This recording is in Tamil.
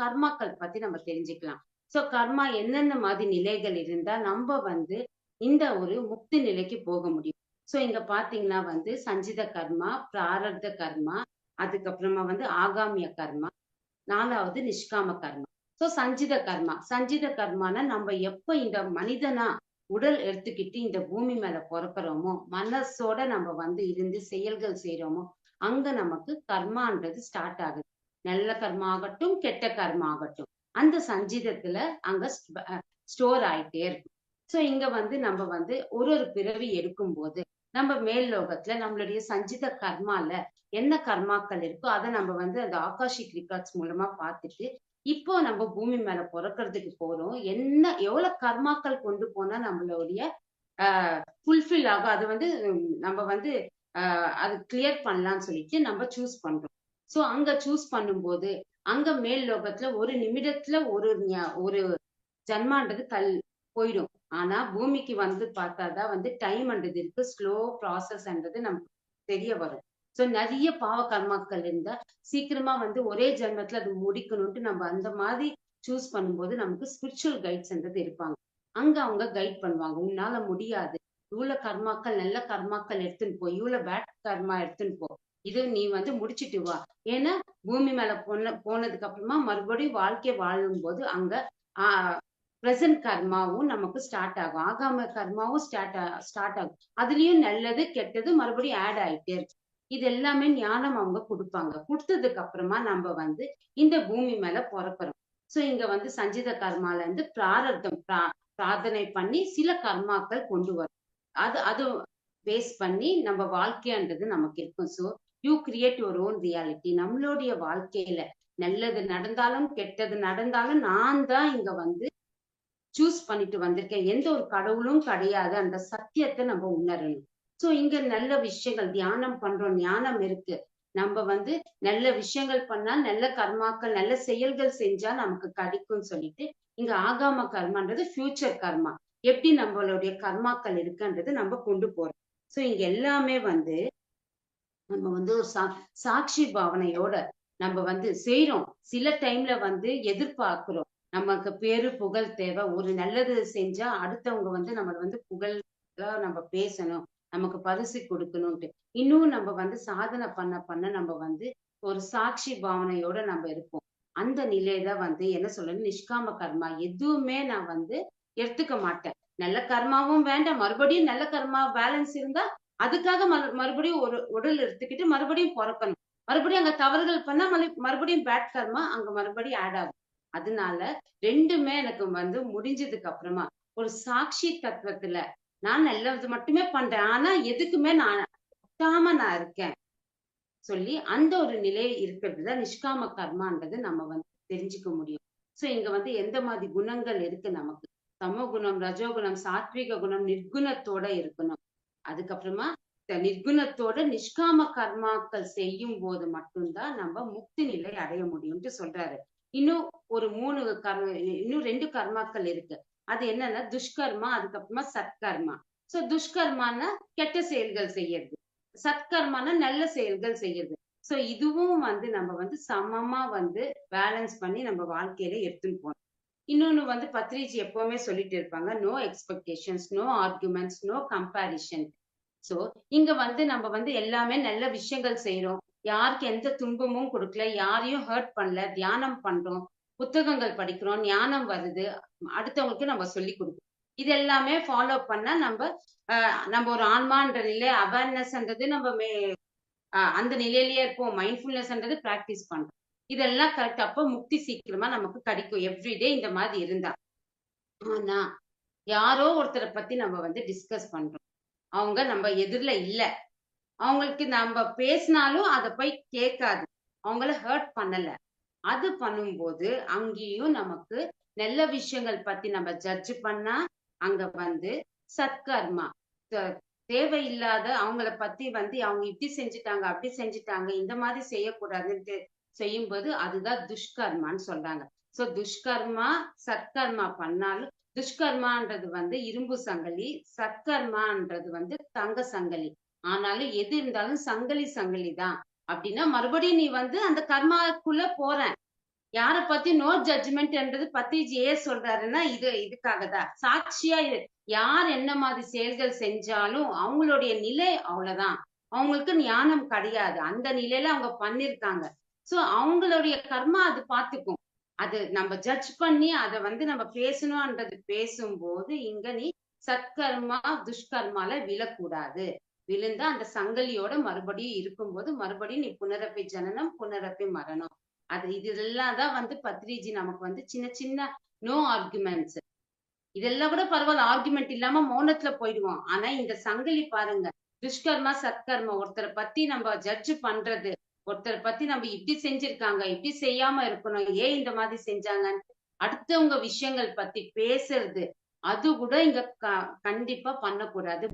கர்மாக்கள் பத்தி நம்ம தெரிஞ்சுக்கலாம். சோ கர்மா என்னென்ன மாதிரி நிலைகள் இருந்தா நம்ம வந்து இந்த ஒரு முக்தி நிலைக்கு போக முடியும். சோ இங்க பாத்தீங்கன்னா வந்து சஞ்சித கர்மா பிராரப்த கர்மா அதுக்கப்புறமா வந்து ஆகாமிய கர்மா நாலாவது நிஷ்காம கர்மா. சோ சஞ்சித கர்மா. சஞ்சித கர்மானா நம்ம எப்ப இந்த மனிதனா உடல் எடுத்துக்கிட்டு இந்த பூமி மேல பிறக்கிறோமோ மனசோட நம்ம வந்து இருந்து செயல்கள் செய்யறோமோ அங்க நமக்கு கர்மான்றது ஸ்டார்ட் ஆகுது. நல்ல கர்மா ஆகட்டும் கெட்ட கர்மாகட்டும். அந்த சஞ்சிதத்துல அங்க ஸ்டோர் ஆயிட்டே இருக்கும். சோ இங்க வந்து நம்ம வந்து ஒரு ஒரு பிறவி எடுக்கும் போது நம்ம மேல் லோகத்துல நம்மளுடைய சஞ்சித கர்மால என்ன கர்மாக்கள் இருக்கோ அதை நம்ம வந்து அந்த ஆகாஷிக் ரிகார்ட்ஸ் மூலமா பார்த்துட்டு இப்போ நம்ம பூமி மேல பிறக்கிறதுக்கு போறோம் என்ன எவ்வளவு கர்மாக்கள் கொண்டு போனா நம்மளுடைய ஆஹ் ஃபுல்ஃபில் ஆகும் அது வந்து நம்ம வந்து ஆஹ் அது கிளியர் பண்ணலாம்னு சொல்லிட்டு நம்ம சூஸ் பண்றோம். சோ அங்க சூஸ் பண்ணும்போது அங்க மேல் லோகத்துல ஒரு நிமிடத்துல ஒரு ஒரு ஜன்மான்றது கல் போயிடும். ஆனா பூமிக்கு வந்து பார்த்தாதான் வந்து டைம்ன்றது இருக்கு. ஸ்லோ ப்ராசஸ்ன்றது நமக்கு தெரிய வரும். சோ நிறைய பாவ கர்மாக்கள் இருந்தா சீக்கிரமா வந்து ஒரே ஜென்மத்துல அது முடிக்கணும்ட்டு நம்ம அந்த மாதிரி சூஸ் பண்ணும்போது நமக்கு ஸ்பிரிச்சுவல் கைட்ஸ்ன்றது இருப்பாங்க. அங்க அவங்க கைட் பண்ணுவாங்க. உன்னால முடியாது. இவ்வளவு கர்மாக்கள் நல்ல கர்மாக்கள் எடுத்துன்னு போ. இவ்வளவு பேட் கர்மா எடுத்துன்னு போ. இது நீ வந்து முடிச்சிட்டு வா. ஏன்னா பூமி மேல போன போனதுக்கு அப்புறமா மறுபடியும் வாழ்க்கை வாழும் போது அங்க ஆஹ் பிரசன்ட் கர்மாவும் நமக்கு ஸ்டார்ட் ஆகும். ஆகாம கர்மாவும் ஸ்டார்ட் ஸ்டார்ட் ஆகும். அதுலயும் நல்லது கெட்டது மறுபடியும் ஆட் ஆயிட்டே இருக்கு இது எல்லாமே ஞானம் அவங்க கொடுப்பாங்க. கொடுத்ததுக்கு அப்புறமா நம்ம வந்து இந்த பூமி மேல பிறக்கிறோம் சோ இங்க வந்து சஞ்சித கர்மால இருந்து பிராரத்தம் பிரா- பிரார்த்தனை பண்ணி சில கர்மாக்கள் கொண்டு வரும். அது அது பேஸ் பண்ணி நம்ம வாழ்க்கைன்றது நமக்கு இருக்கும். So you create your own reality நம்மளுடைய வாழ்க்கையில நல்லது நடந்தாலும் கெட்டது நடந்தாலும் நான் தான் இங்க வந்து சூஸ் பண்ணிட்டு வந்திருக்கேன். எந்த ஒரு கடவுளும் கிடையாது. அந்த சத்தியத்தை நம்ம உணரணும். சோ இங்க நல்ல விஷயங்கள் தியானம் பண்றோம் ஞானம் இருக்கு. நம்ம வந்து நல்ல விஷயங்கள் பண்ணா நல்ல கர்மாக்கள் நல்ல செயல்கள் செஞ்சா நமக்கு கிடைக்கும்னு சொல்லிட்டு இங்க ஆகாம கர்மான்றது ஃபியூச்சர் கர்மா. எப்படி நம்மளுடைய கர்மாக்கள் இருக்குன்றது நம்ம கொண்டு போறோம். சோ இங்க எல்லாமே வந்து நம்ம வந்து ஒரு சா சாட்சி பாவனையோட நம்ம வந்து செய்யறோம் சில டைம்ல வந்து எதிர்பார்க்கிறோம். நமக்கு பேரு புகழ் தேவை. ஒரு நல்லது செஞ்சா அடுத்தவங்க வந்து நம்ம வந்து புகழ் நம்ம பேசணும். நமக்கு பரிசு கொடுக்கணும்ட்டு இன்னும் நம்ம வந்து சாதனை பண்ண பண்ண நம்ம வந்து ஒரு சாட்சி பாவனையோட நம்ம இருப்போம். அந்த நிலையில வந்து என்ன சொல்லணும் நிஷ்காம கர்மா எதுவுமே நான் வந்து எடுத்துக்க மாட்டேன். நல்ல கர்மாவும் வேண்டாம். மறுபடியும் நல்ல கர்மா பேலன்ஸ் இருந்தா அதுக்காக மறு- மறுபடியும் ஒரு உடல் எடுத்துக்கிட்டு மறுபடியும் பிறக்கணும். மறுபடியும் அங்க தவறுகள் பண்ணா மறு- மறுபடியும் பேட் கர்மா அங்க மறுபடியும் ஆட் ஆகும். அதனால ரெண்டுமே எனக்கு வந்து முடிஞ்சதுக்கு அப்புறமா ஒரு சாட்சி தத்துவத்துல நான் நல்லது மட்டுமே பண்றேன். ஆனா எதுக்குமே நான் ஒட்டாம நான் இருக்கேன் சொல்லி அந்த ஒரு நிலை இருக்கிறது தான் நிஷ்காம கர்மான்றது நம்ம வந்து தெரிஞ்சுக்க முடியும். சோ இங்க வந்து எந்த மாதிரி குணங்கள் இருக்கு நமக்கு? சமோ குணம் ரஜோகுணம் சாத்விக குணம் நிர்குணத்தோட இருக்கணும். அதுக்கப்புறமா இந்த நிர்குணத்தோட நிஷ்காம கர்மாக்கள் செய்யும் போது மட்டும்தான் நம்ம முக்தி நிலை அடைய முடியும்ட்டு சொல்றாரு. இன்னும் ஒரு மூணு கர்ம இன்னும் ரெண்டு கர்மாக்கள் இருக்கு. அது என்னன்னா துஷ்கர்மா அதுக்கப்புறமா சத்கர்மா. சோ துஷ்கர்மான்னா கெட்ட செயல்கள் செய்யறது. சத்கர்மான நல்ல செயல்கள் செய்யறது. சோ இதுவும் வந்து நம்ம வந்து சமமா வந்து பேலன்ஸ் பண்ணி நம்ம வாழ்க்கையில எடுத்துன்னு போகணும். இன்னொன்னு வந்து பத்ரிஜி எப்பவுமே சொல்லிட்டு இருப்பாங்க no expectations no arguments no comparison so இங்க வந்து நம்ம வந்து எல்லாமே நல்ல விஷயங்கள் செய்யறோம் யாருக்கு எந்த துன்பமும் கொடுக்கல யாரையும் ஹர்ட் பண்ணல தியானம் பண்றோம் புத்தகங்கள் படிக்கிறோம் ஞானம் வருது அடுத்தவங்களுக்கு நம்ம சொல்லி கொடுக்கணும் இது எல்லாமே ஃபாலோ பண்ணா நம்ம நம்ம ஒரு ஆன்மான்ற நிலை அவேர்னஸ்ன்றது நம்ம மே அந்த நிலையிலேயே இருப்போம். மைண்ட்ஃபுல்னஸ்ன்றது ப்ராக்டிஸ் பண்றோம். இதெல்லாம் கரெக்ட் அப்போ முக்தி சீக்கிரமா நமக்கு கிடைக்கும். எவ்ரிடே இந்த மாதிரி இருந்தா. ஆனா யாரோ ஒருத்தரை பத்தி நம்ம வந்து டிஸ்கஸ் பண்றோம். அவங்க நம்ம எதிரில இல்ல. அவங்களுக்கு நம்ம பேசினாலும் அதை போய் கேட்காது. அவங்கள ஹர்ட் பண்ணல. அது பண்ணும்போது அங்கேயும் நமக்கு நல்ல விஷயங்கள் பத்தி நம்ம ஜட்ஜ் பண்ணா அங்க வந்து சத்கர்மா தேவையில்லாத அவங்கள பத்தி வந்து அவங்க இப்படி செஞ்சுட்டாங்க அப்படி செஞ்சுட்டாங்க இந்த மாதிரி செய்யக்கூடாதுன்ட்டு செய்யும்போது அதுதான் துஷ்கர்மான்னு சொல்றாங்க. சோ துஷ்கர்மா சத்கர்மா பண்ணாலும் துஷ்கர்மான்றது வந்து இரும்பு சங்கலி சத்கர்மான்றது வந்து தங்க சங்கலி. ஆனாலும் எது இருந்தாலும் சங்கலி சங்கலி தான். அப்படின்னா மறுபடியும் நீ வந்து அந்த கர்மாக்குள்ள போற. யார பத்தி நோ ஜட்ஜ்மெண்ட்ன்றது என்றது ஏன் சொல்றாருன்னா இது இதுக்காக தான் சாட்சியா யார் என்ன மாதிரி செயல்கள் செஞ்சாலும் அவங்களுடைய நிலை அவ்வளவுதான். அவங்களுக்கு ஞானம் கிடையாது. அந்த நிலையில அவங்க பண்ணிருக்காங்க. சோ அவங்களுடைய கர்மா அது பாத்துக்கும் அது நம்ம ஜட்ஜ் பண்ணி அதை வந்து நம்ம பேசணும்ன்றது பேசும்போது இங்க நீ சத்கர்மா துஷ்கர்மால விழக்கூடாது. விழுந்தா அந்த சங்கலியோட மறுபடியும் இருக்கும்போது மறுபடியும் நீ புனரப்பி ஜனனம் புனரப்பி மரணம். அது இதெல்லாம் தான் வந்து பத்ரிஜி நமக்கு வந்து சின்ன சின்ன நோ ஆர்குமெண்ட்ஸ் இதெல்லாம் கூட பரவாயில்ல ஆர்குமெண்ட் இல்லாம மௌனத்துல போயிடுவோம் ஆனா இந்த சங்கலி பாருங்க துஷ்கர்மா சத்கர்மா ஒருத்தரை பத்தி நம்ம ஜட்ஜ் பண்றது ஒருத்தரை பத்தி நம்ம இப்படி செஞ்சிருக்காங்க இப்படி செய்யாம இருக்கணும் ஏன் இந்த மாதிரி செஞ்சாங்கன்னு அடுத்தவங்க விஷயங்கள் பத்தி பேசுறது அது கூட இங்க க- கண்டிப்பா பண்ணக்கூடாது.